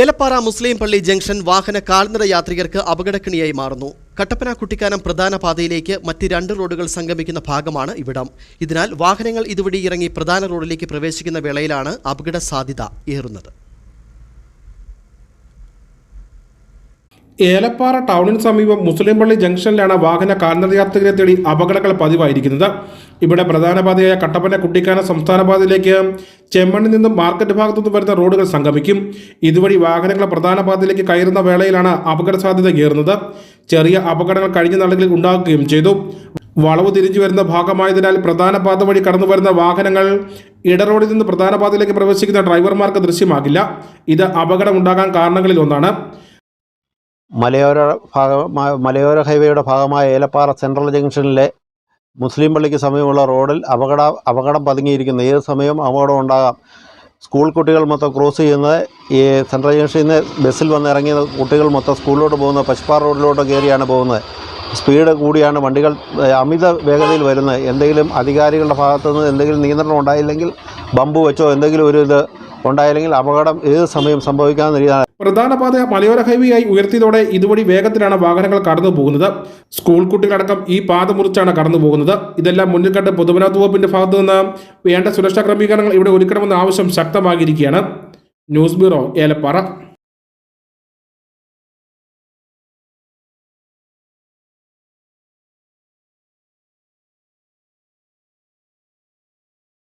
ഏലപ്പാറ മുസ്ലിം പള്ളി ജംഗ്ഷൻ വാഹന കാൽനട യാത്രികർക്ക് അപകടക്കിണിയായി മാറുന്നു. കട്ടപ്പന കുട്ടിക്കാനം പ്രധാന പാതയിലേക്ക് മറ്റ് രണ്ട് റോഡുകൾ സംഗമിക്കുന്ന ഭാഗമാണ് ഇവിടം. ഇതിനാൽ വാഹനങ്ങൾ ഇതുവഴി ഇറങ്ങി പ്രധാന റോഡിലേക്ക് പ്രവേശിക്കുന്ന വേളയിലാണ് അപകട സാധ്യത ഏറുന്നത്. ഏലപ്പാറ ടൗണിന് സമീപം മുസ്ലിം പള്ളി ജംഗ്ഷനിലാണ് വാഹന കാൽനടയാത്രികരെ തേടി അപകടങ്ങൾ പതിവായിരിക്കുന്നത്. ഇവിടെ പ്രധാന പാതയായ കട്ടപ്പന കുട്ടിക്കാന സംസ്ഥാന പാതയിലേക്ക് ചെമ്മണ്ണിൽ നിന്നും മാർക്കറ്റ് ഭാഗത്തു നിന്നും വരുന്ന റോഡുകൾ സംഗമിക്കും. ഇതുവഴി വാഹനങ്ങൾ പ്രധാന പാതയിലേക്ക് കയറുന്ന വേളയിലാണ് അപകട സാധ്യത ഏറുന്നത്. ചെറിയ അപകടങ്ങൾ കഴിഞ്ഞ നാളുകളിൽ ഉണ്ടാകുകയും ചെയ്തു. വളവ് തിരിഞ്ഞു വരുന്ന ഭാഗമായതിനാൽ പ്രധാന പാത വഴി കടന്നു വരുന്ന വാഹനങ്ങൾ ഇടറോഡിൽ നിന്ന് പ്രധാന പാതയിലേക്ക് പ്രവേശിക്കുന്ന ഡ്രൈവർമാർക്ക് ദൃശ്യമാകില്ല. ഇത് അപകടമുണ്ടാകാൻ കാരണങ്ങളിൽ ഒന്നാണ്. മലയോര ഭാഗമായ മലയോര ഹൈവേയുടെ ഭാഗമായ ഏലപ്പാറ സെൻട്രൽ ജംഗ്ഷനിലെ മുസ്ലിം പള്ളിക്ക് സമീപമുള്ള റോഡിൽ അപകട അപകടം പതുങ്ങിയിരിക്കുന്നു. ഏത് സമയവും അപകടം ഉണ്ടാകാം. സ്കൂൾ കുട്ടികൾ മൊത്തം ക്രോസ് ചെയ്യുന്നത് ഈ സെൻട്രൽ ജംഗ്ഷനിൽ നിന്ന് ബസ്സിൽ വന്ന് ഇറങ്ങിയ കുട്ടികൾ മൊത്തം സ്കൂളിലോട്ട് പോകുന്നത് പശുപ്പാറ റോഡിലോട്ട് കയറിയാണ് പോകുന്നത്. സ്പീഡ് കൂടിയാണ് വണ്ടികൾ അമിത വേഗതയിൽ വരുന്നത്. എന്തെങ്കിലും അധികാരികളുടെ ഭാഗത്തു നിന്ന് എന്തെങ്കിലും നിയന്ത്രണം ഉണ്ടായില്ലെങ്കിൽ ബമ്പ് വെച്ചോ എന്തെങ്കിലും ഒരു ഇത് ഉണ്ടായില്ലെങ്കിൽ അപകടം ഏത് സമയം സംഭവിക്കാവുന്ന പ്രധാന പാത മലയോര ഹൈവേയായി ഉയർത്തിയതോടെ ഇതുവഴി വേഗത്തിലാണ് വാഹനങ്ങൾ കടന്നു പോകുന്നത്. സ്കൂൾ കുട്ടികളടക്കം ഈ പാത മുറിച്ചാണ് കടന്നു പോകുന്നത്. ഇതെല്ലാം മുന്നിൽ കണ്ട് പൊതുമരാമത്ത് വകുപ്പിന്റെ ഭാഗത്തു നിന്ന് വേണ്ട സുരക്ഷാ ക്രമീകരണങ്ങൾ ഇവിടെ ഒരുക്കണമെന്ന ആവശ്യം ശക്തമാകിയിരിക്കുകയാണ് ന്യൂസ് ബ്യൂറോ ഏലപ്പാറ.